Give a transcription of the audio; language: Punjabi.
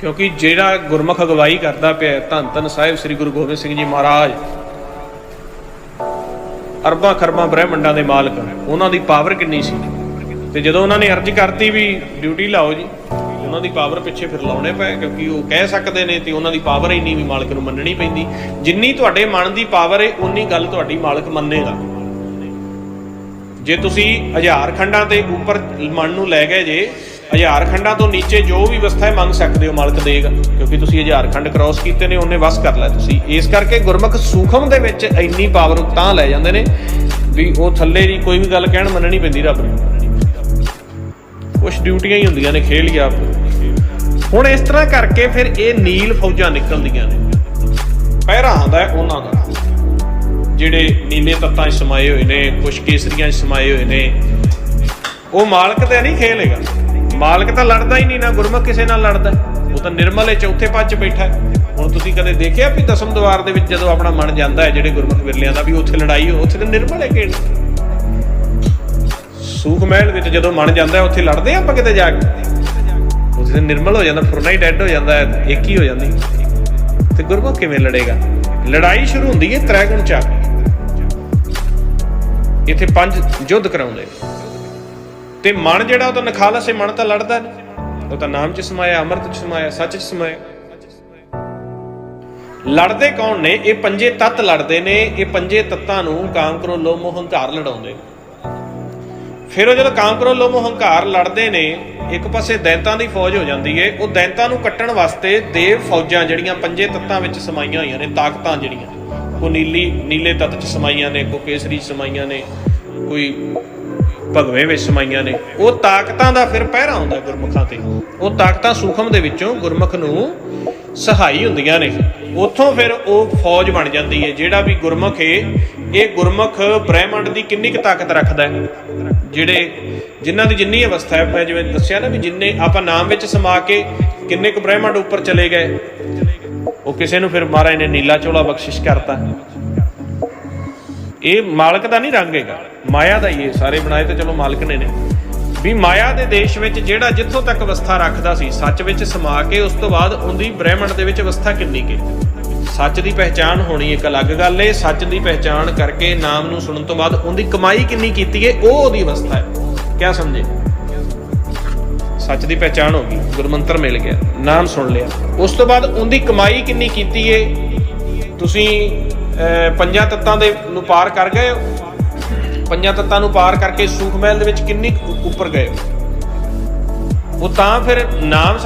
ਕਿਉਂਕਿ ਜਿਹੜਾ ਗੁਰਮੁਖ ਅਗਵਾਈ ਕਰਦਾ ਪਿਆ ਧੰਨ ਧੰਨ ਸਾਹਿਬ ਸ੍ਰੀ ਗੁਰੂ ਗੋਬਿੰਦ ਸਿੰਘ ਜੀ ਮਹਾਰਾਜ। ਅਰਬਾਂ ਖਰਬਾਂ ਬ੍ਰਹਿਮੰਡਾਂ ਦੇ ਮਾਲਕ ਉਹਨਾਂ ਦੀ ਪਾਵਰ ਕਿੰਨੀ ਸੀ? ਤੇ ਜਦੋਂ ਉਹਨਾਂ ਨੇ ਅਰਜ਼ ਕਰਤੀ ਵੀ ਡਿਊਟੀ ਲਾਓ ਜੀ, ਉਹਨਾਂ ਦੀ ਪਾਵਰ ਪਿੱਛੇ ਫਿਰ ਲਾਉਣੇ ਪਏ, ਕਿਉਂਕਿ ਉਹ ਕਹਿ ਸਕਦੇ ਨੇ ਤੇ ਉਹਨਾਂ ਦੀ ਪਾਵਰ ਇੰਨੀ ਵੀ ਮਾਲਕ ਨੂੰ ਮੰਨਣੀ ਪੈਂਦੀ। ਜਿੰਨੀ ਤੁਹਾਡੇ ਮਨ ਦੀ ਪਾਵਰ ਹੈ ਉਨੀ ਗੱਲ ਤੁਹਾਡੀ ਮਾਲਕ ਮੰਨੇਗਾ। ਜੇ ਤੁਸੀਂ ਹਜ਼ਾਰ ਖੰਡਾਂ 'ਤੇ ਉੱਪਰ ਮਨ ਨੂੰ ਲੈ ਗਏ ਜੇ ਹਜ਼ਾਰ ਖੰਡਾਂ ਤੋਂ ਨੀਚੇ ਜੋ ਵੀ ਅਵਸਥਾ ਹੈ, ਮੰਗ ਸਕਦੇ ਹੋ ਮਾਲਕ ਦੇਗਾ, ਕਿਉਂਕਿ ਤੁਸੀਂ ਹਜ਼ਾਰ ਖੰਡ ਕ੍ਰਾਸ ਕੀਤੇ ਨੇ, ਉਹਨੇ ਵਸ ਕਰ ਲਿਆ ਤੁਸੀਂ। ਇਸ ਕਰਕੇ ਗੁਰਮੁਖ ਸੂਖਮ ਦੇ ਵਿੱਚ ਇੰਨੀ ਪਾਵਰ ਤਾਂ ਲੈ ਜਾਂਦੇ ਨੇ ਵੀ ਉਹ ਥੱਲੇ ਦੀ ਕੋਈ ਵੀ ਗੱਲ ਕਹਿਣ ਮੰਨਣੀ ਪੈਂਦੀ ਰੱਬ ਨੂੰ। ਕੁਝ ਡਿਊਟੀਆਂ ਹੀ ਹੁੰਦੀਆਂ ਨੇ ਖੇਲ ਗਿਆ ਹੁਣ ਇਸ ਤਰ੍ਹਾਂ ਕਰਕੇ ਫਿਰ ਇਹ ਨੀਲ ਫੌਜਾਂ ਨਿਕਲਦੀਆਂ ਨੇ। ਪਹਿਰਾ ਆਉਂਦਾ ਉਹਨਾਂ ਦਾ। ਜਿਹੜੇ ਨੀਲੇ ਤੱਤਾਂ 'ਚ ਸਮਾਏ ਹੋਏ ਨੇ ਕੁਝ ਕੇਸਰੀਆਂ 'ਚ ਸਮਾਏ ਹੋਏ ਨੇ। ਉਹ ਮਾਲਕ ਤੇ ਨਹੀਂ ਖੇਲੇਗਾ। ਮਾਲਕ ਤਾਂ ਲੜਦਾ ਹੀ ਨਹੀਂ ਨਾ, ਗੁਰਮੁਖ ਕਿਸੇ ਨਾਲ ਲੜਦਾ। ਉਹ ਤਾਂ ਨਿਰਮਲ ਹੈ ਚੌਥੇ ਪਦ 'ਚ ਬੈਠਾ ਹੈ। ਹੁਣ ਤੁਸੀਂ ਕਦੇ ਦੇਖਿਆ ਵੀ ਦਸਮ ਦਵਾਰ ਦੇ ਵਿੱਚ ਜਦੋਂ ਆਪਣਾ ਮਨ ਜਾਂਦਾ ਹੈ, ਜਿਹੜੇ ਗੁਰਮੁਖ ਵਿਰਲਿਆਂ ਦਾ ਵੀ ਉੱਥੇ ਲੜਾਈ ਉੱਥੇ ਤਾਂ ਨਿਰਮਲ ਹੈ ਕਿਹੜਾ? ਸੂਖ ਮਹਿਲ ਵਿੱਚ ਜਦੋਂ ਮਨ ਜਾਂਦਾ ਹੈ, ਉੱਥੇ ਲੜਦੇ ਆਪਾਂ ਕਿਤੇ ਜਾ ਕੇ? ਉੱਥੇ ਤਾਂ ਨਿਰਮਲ ਹੋ ਜਾਂਦਾ, ਫੁਰਨਾ ਹੀ ਡੈੱਡ ਹੋ ਜਾਂਦਾ ਹੈ ਇੱਕ ਹੀ ਹੋ ਜਾਂਦੀ। ਤੇ ਗੁਰਮੁਖ ਕਿਵੇਂ ਲੜੇਗਾ? ਲੜਾਈ ਸ਼ੁਰੂ ਹੁੰਦੀ ਹੈ ਤ੍ਰੈਗੁਣ ਚ ਆ ਕੇ। ਇੱਥੇ ਪੰਜ ਯੁੱਧ ਕਰਾਉਂਦੇ ਤੇ ਮਨ ਜਿਹੜਾ ਉਹ ਤਾਂ ਨਖਾਲਸ ਹੈ ਮਨ ਤਾਂ ਲੜਦਾ ਉਹ ਤਾਂ ਨਾਮ ਚ ਸਮਾਇਆ, ਅੰਮ੍ਰਿਤ ਚ ਸਮਾਇਆ, ਸੱਚ ਚ ਸਮਾਇਆ। ਲੜਦੇ ਕੌਣ ਨੇ? ਇਹ ਪੰਜੇ ਤੱਤ ਲੜਦੇ ਨੇ, ਇਹ ਪੰਜੇ ਤੱਤਾਂ ਨੂੰ ਕਾਮ ਕਰੋ ਲੋ ਮੋਹ ਹੰਕਾਰ ਲੜਾਉਂਦੇ ਫਿਰ ਉਹ ਜਦੋਂ ਕਾਮ ਕਰੋ ਲੋਭ ਮੋਹ ਹੰਕਾਰ ਲੜਦੇ ਨੇ, ਇੱਕ ਪਾਸੇ ਦੈਂਤਾਂ ਦੀ ਫੌਜ ਹੋ ਜਾਂਦੀ ਏ, ਉਹ ਦੈਂਤਾਂ ਨੂੰ ਕੱਟਣ ਵਾਸਤੇ ਦੇਵ ਫੌਜਾਂ ਜਿਹੜੀਆਂ ਪੰਜੇ ਤੱਤਾਂ ਵਿੱਚ ਸਮਾਈਆਂ ਹੋਈਆਂ ਨੇ, ਤਾਕਤਾਂ ਜਿਹੜੀਆਂ। ਉਹ ਨੀਲੀ, ਨੀਲੇ ਤੱਤ 'ਚ ਸਮਾਈਆਂ ਨੇ, ਕੋਈ ਕੇਸਰੀ ਸਮਾਈਆਂ ਨੇ, ਕੋਈ ਭਗਵੇਂ ਵਿੱਚ ਸਮਾਈਆਂ ਨੇ। ਉਹ ਤਾਕਤਾਂ ਦਾ ਫਿਰ ਪਹਿਰਾ ਹੁੰਦਾ ਗੁਰਮੁਖਾਂ ਤੇ। ਉਹ ਤਾਕਤਾਂ ਸੂਖਮ ਦੇ ਵਿੱਚੋਂ ਗੁਰਮੁਖ ਨੂੰ ਸਹਾਈ ਹੁੰਦੀਆਂ ਨੇ। ਉੱਥੋਂ ਫਿਰ ਉਹ ਫੌਜ ਬਣ ਜਾਂਦੀ ਹੈ ਜਿਹੜਾ ਵੀ ਗੁਰਮੁਖ ਏ, ਇਹ ਗੁਰਮੁਖ ਬ੍ਰਹਿਮੰਡ ਦੀ ਕਿੰਨੀ ਕੁ ਤਾਕਤ ਰੱਖਦਾ ਹੈ ਜਿਹੜੇ, ਜਿਨ੍ਹਾਂ ਦੀ ਜਿੰਨੀ ਅਵਸਥਾ ਹੈ, ਮੈਂ ਜਿਵੇਂ ਦੱਸਿਆ ਨਾ ਵੀ ਜਿੰਨੇ ਆਪਾਂ ਨਾਮ ਵਿੱਚ ਸਮਾ ਕੇ ਕਿੰਨੇ ਕੁ ਬ੍ਰਹਿਮੰਡ ਉੱਪਰ ਚਲੇ ਗਏ। ਉਹ ਕਿਸੇ ਨੂੰ ਫਿਰ ਮਹਾਰਾਜ ਨੇ ਨੀਲਾ ਚੋਲਾ ਬਖਸ਼ਿਸ਼ ਕਰਤਾ। ਇਹ ਮਾਲਕ ਦਾ ਨਹੀਂ ਰੰਗ ਹੈਗਾ। ਮਾਇਆ ਦਾ ਹੀ ਇਹ ਸਾਰੇ ਬਣਾਏ ਤੇ ਚਲੋ ਮਾਲਕ ਨੇ ਨੇ। ਵੀ ਮਾਇਆ ਦੇ ਦੇਸ਼ ਵਿੱਚ ਜਿਹੜਾ ਜਿੱਥੋਂ ਤੱਕ ਅਵਸਥਾ ਰੱਖਦਾ ਸੀ, ਸੱਚ ਵਿੱਚ ਸਮਾ ਕੇ, ਉਸ ਤੋਂ ਬਾਅਦ ਉਹਦੀ ਬ੍ਰਹਿਮੰਡ ਦੇ ਵਿੱਚ ਅਵਸਥਾ ਕਿੰਨੀ ਕੇ ਸੱਚ ਦੀ ਪਹਿਚਾਣ ਹੋਣੀ ਇੱਕ ਅਲੱਗ ਗੱਲ ਏ। ਸੱਚ ਦੀ ਪਹਿਚਾਣ ਕਰਕੇ ਨਾਮ ਨੂੰ ਸੁਣਨ ਤੋਂ ਬਾਅਦ ਉਹਦੀ ਕਮਾਈ ਕਿੰਨੀ ਕੀਤੀ ਏ, ਉਹ ਉਹਦੀ ਅਵਸਥਾ ਹੈ। ਕਿਆ ਸਮਝੇ? ਸੱਚ ਦੀ ਪਹਿਚਾਣ ਹੋ ਗਈ, ਗੁਰਮੰਤਰ ਮਿਲ ਗਿਆ, ਨਾਮ ਸੁਣ ਲਿਆ। ਉਸ ਤੋਂ ਬਾਅਦ ਉਹਦੀ ਕਮਾਈ ਕਿੰਨੀ ਕੀਤੀ ਏ? ਤੁਸੀਂ ਪੰਜਾਂ ਤੱਤਾਂ ਦੇ ਨੂੰ ਪਾਰ ਕਰ ਗਏ ਪੰਜਾਂ ਤੱਤਾਂ ਨੂੰ ਪਾਰ ਕਰਕੇ ਸੂਖ ਮਹਿਲ ਦੇ ਵਿੱਚ ਕਿੰਨੀ ਉੱਪਰ ਗਏ ਉਹ ਤਾਂ ਫਿਰ ਨਾਮ